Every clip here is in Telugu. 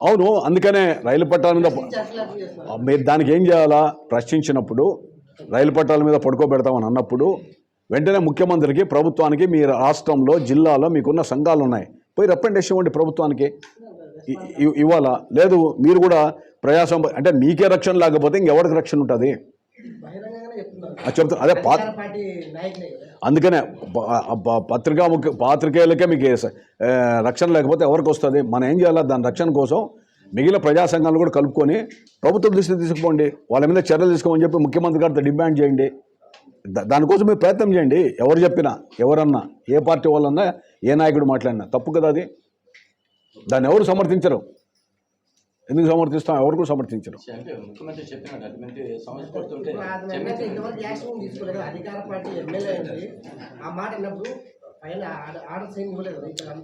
అవును అందుకనే రైలు పట్టాల మీద మీరు? దానికి ఏం చేయాలా? ప్రశ్నించినప్పుడు రైలు పట్టాల మీద పడుకోబెడతామని అన్నప్పుడు వెంటనే ముఖ్యమంత్రికి ప్రభుత్వానికి మీ రాష్ట్రంలో జిల్లాలో మీకున్న సంఘాలు ఉన్నాయి పోయి రిప్రజెంటేషన్ ఇవ్వండి ప్రభుత్వానికి. ఇవ్వాలా? లేదు మీరు కూడా ప్రజాసం అంటే మీకే రక్షణ లేకపోతే ఇంకెవరికి రక్షణ ఉంటుంది? చెప్తున్నారు. అది అందుకనే పత్రికా ముఖ్య పాత్రికేయులకే మీకు రక్షణ లేకపోతే ఎవరికి వస్తుంది? మనం ఏం చేయాలి? దాని రక్షణ కోసం మిగిలిన ప్రజా సంఘాలు కూడా కలుపుకొని ప్రభుత్వం దృష్టి తీసుకుపోండి. వాళ్ళ మీద చర్యలు తీసుకోమని చెప్పి ముఖ్యమంత్రి గారితో డిమాండ్ చేయండి. దానికోసం మీరు ప్రయత్నం చేయండి. ఎవరు చెప్పినా ఎవరన్నా ఏ పార్టీ వాళ్ళన్నా ఏ నాయకుడు మాట్లాడినా. తప్పు కదా అది? దాన్ని ఎవరు సమర్థించరు? ఎందుకు సమర్థిస్తాం? ఎవరు కూడా సమర్థించరు.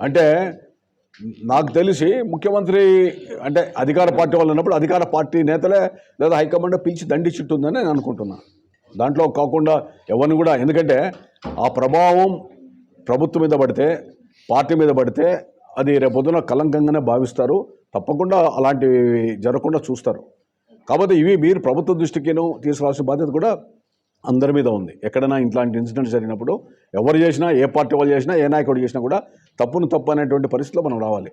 అంటే నాకు తెలిసి ముఖ్యమంత్రి అంటే అధికార పార్టీ వాళ్ళు ఉన్నప్పుడు అధికార పార్టీ నేతలే లేదా హైకమాండ్ పిలిచి దండించుంటుందని నేను అనుకుంటున్నా. దాంట్లో కాకుండా ఎవరిని కూడా ఎందుకంటే ఆ ప్రభావం ప్రభుత్వం మీద పడితే పార్టీ మీద పడితే అది రేపొద్దున కలంకంగానే భావిస్తారు. తప్పకుండా అలాంటివి జరగకుండా చూస్తారు. కాబట్టి ఇవి మీరు ప్రభుత్వ దృష్టికిను తీసుకురావాల్సిన బాధ్యత కూడా అందరి మీద ఉంది. ఎక్కడైనా ఇట్లాంటి ఇన్సిడెంట్ జరిగినప్పుడు ఎవరు చేసినా ఏ పార్టీ వాళ్ళు చేసినా ఏ నాయకుడు చేసినా కూడా తప్పును తప్పు అనేటువంటి పరిస్థితిలో మనం రావాలి.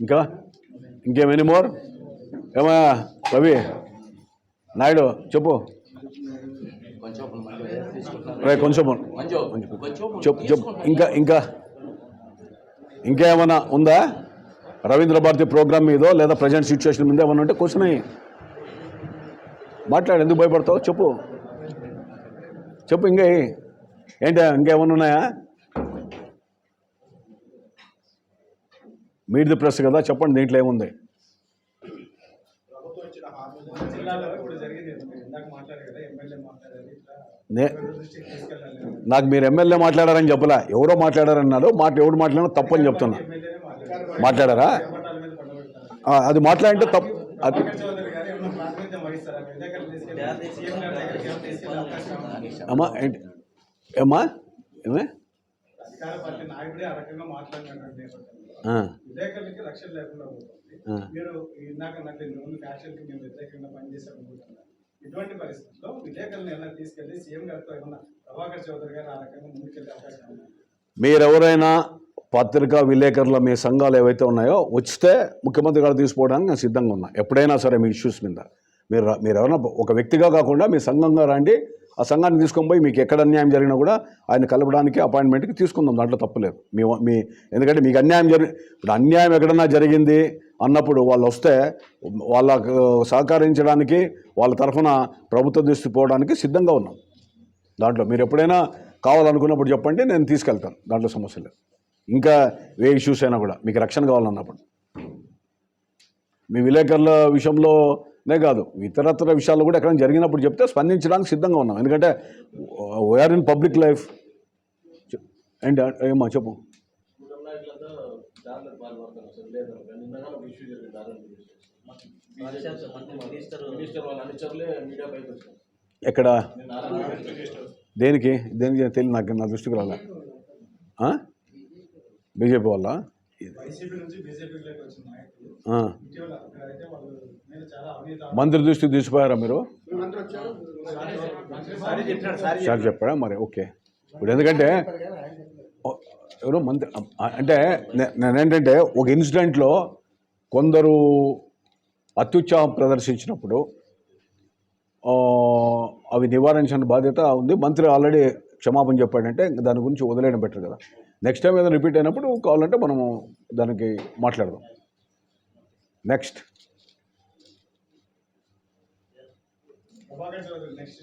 ఇంకా? ఇంకేం? మోర్ ఏమా రవి? నాయుడు చెప్పు. రే కొంచెం. చెప్పు చెప్పు. ఇంకా ఇంకా. ఇంకా ఏమైనా ఉందా? రవీంద్ర భారతి ప్రోగ్రామ్ మీదో లేదా ప్రజెంట్ సిచ్యువేషన్ మీద ఏమైనా ఉంటే క్వశ్చన్ అయ్యి. మాట్లాడు ఎందుకు భయపడతావు? చెప్పు. చెప్పు ఇంకా. ఏంటి ఇంకేమైనా ఉన్నాయా? మీట్ ది ప్రెస్ కదా చెప్పండి దీంట్లో ఏముంది జిల్లాలో ఇప్పుడు జరిగింది మీరు ఇందాక మాట్లాడారు కదా ఎమ్మెల్యే మాట్లాడారు ఇట్లా నే దృష్టికి తీసుకెళ్ళాలి నాకు మీరు ఎమ్మెల్యే మాట్లాడారని చెప్పలే. ఎవరో మాట్లాడారన్నాడు. మాట ఎవరు మాట్లాడినా తప్పని చెప్తున్నా. మాట్లాడారా? అది మాట్లాడంటే తప్పు. అది అమ్మా ఏంటి? ఏమ్మా? ఏమే? అధికార పార్టీ నాయకుడే ఆ. రకంగా మాట్లాడినటువంటి నేపథ్యంలో ఆ, విలేకరులకి రక్షణ లేకుండా పోతుంది. ఆ. మీరు మీరు ఇందాక అన్నట్టు ముందు ఫ్యాషన్కి మేము వ్యతిరేకంగా పనిచేశారనుకుంటున్నారు ఇటువంటి పరిస్థితుల్లో విలేకరులను ఎలా తీసుకెళ్ళి సీఎం గారితో ఏమన్నా ప్రభాకర్ చౌదరి గారు ఆ రకంగా ముందుకెళ్ళే అవకాశం ఉందా? మీరెవరైనా పత్రికా విలేకరుల మీ సంఘాలు ఏవైతే ఉన్నాయో వచ్చితే ముఖ్యమంత్రి గారు తీసుకోవడానికి నేను సిద్ధంగా ఉన్నా. ఎప్పుడైనా సరే మీ ఇష్యూస్ మీద. మీరు మీరు ఎవరైనా ఒక వ్యక్తిగా కాకుండా మీ సంఘంగా రండి. ఆ సంఘాన్ని తీసుకొని పోయి మీకు ఎక్కడ అన్యాయం జరిగినా కూడా ఆయన కలపడానికి అపాయింట్మెంట్కి తీసుకుందాం. దాంట్లో తప్పులేదు మీ మీ ఎందుకంటే మీకు అన్యాయం జరి ఇప్పుడు అన్యాయం ఎక్కడన్నా జరిగింది అన్నప్పుడు వాళ్ళు వస్తే వాళ్ళకు సహకరించడానికి వాళ్ళ తరఫున ప్రభుత్వ దృష్టి పోవడానికి సిద్ధంగా ఉన్నాం. దాంట్లో మీరు ఎప్పుడైనా కావాలనుకున్నప్పుడు చెప్పండి నేను తీసుకెళ్తాను. దాంట్లో సమస్య లేదు. ఇంకా ఏ ఇష్యూస్ అయినా కూడా మీకు రక్షణ కావాలన్నప్పుడు. మీ విలేకరుల విషయంలో నే కాదు ఇతరత్ర విషయాల్లో కూడా ఎక్కడైనా జరిగినప్పుడు చెప్తే స్పందించడానికి సిద్ధంగా ఉన్నాం. ఎందుకంటే వీఆర్ ఇన్ పబ్లిక్ లైఫ్ ఏంటి ఏమో చెప్పు. ఎక్కడ? దేనికి? దేనికి? తెలియదు నాకు నా దృష్టికి రాలే. బీజేపీ వాళ్ళ? మంత్రి దృష్టికి తీసిపోయారా మీరు? సారీ చెప్పాడా? మరి ఓకే. ఇప్పుడు ఎందుకంటే ఎవరో మంత్రి అంటే నేనేంటంటే ఒక ఇన్సిడెంట్లో కొందరు అత్యుత్సాహం ప్రదర్శించినప్పుడు అవి నివారించిన బాధ్యత ఉంది. మంత్రి ఆల్రెడీ క్షమాపణ చెప్పాడంటే దాని గురించి వదిలేయడం బెటర్ కదా. నెక్స్ట్ టైం ఏదైనా రిపీట్ అయినప్పుడు కావాలంటే మనము దానికి మాట్లాడదాం. Next next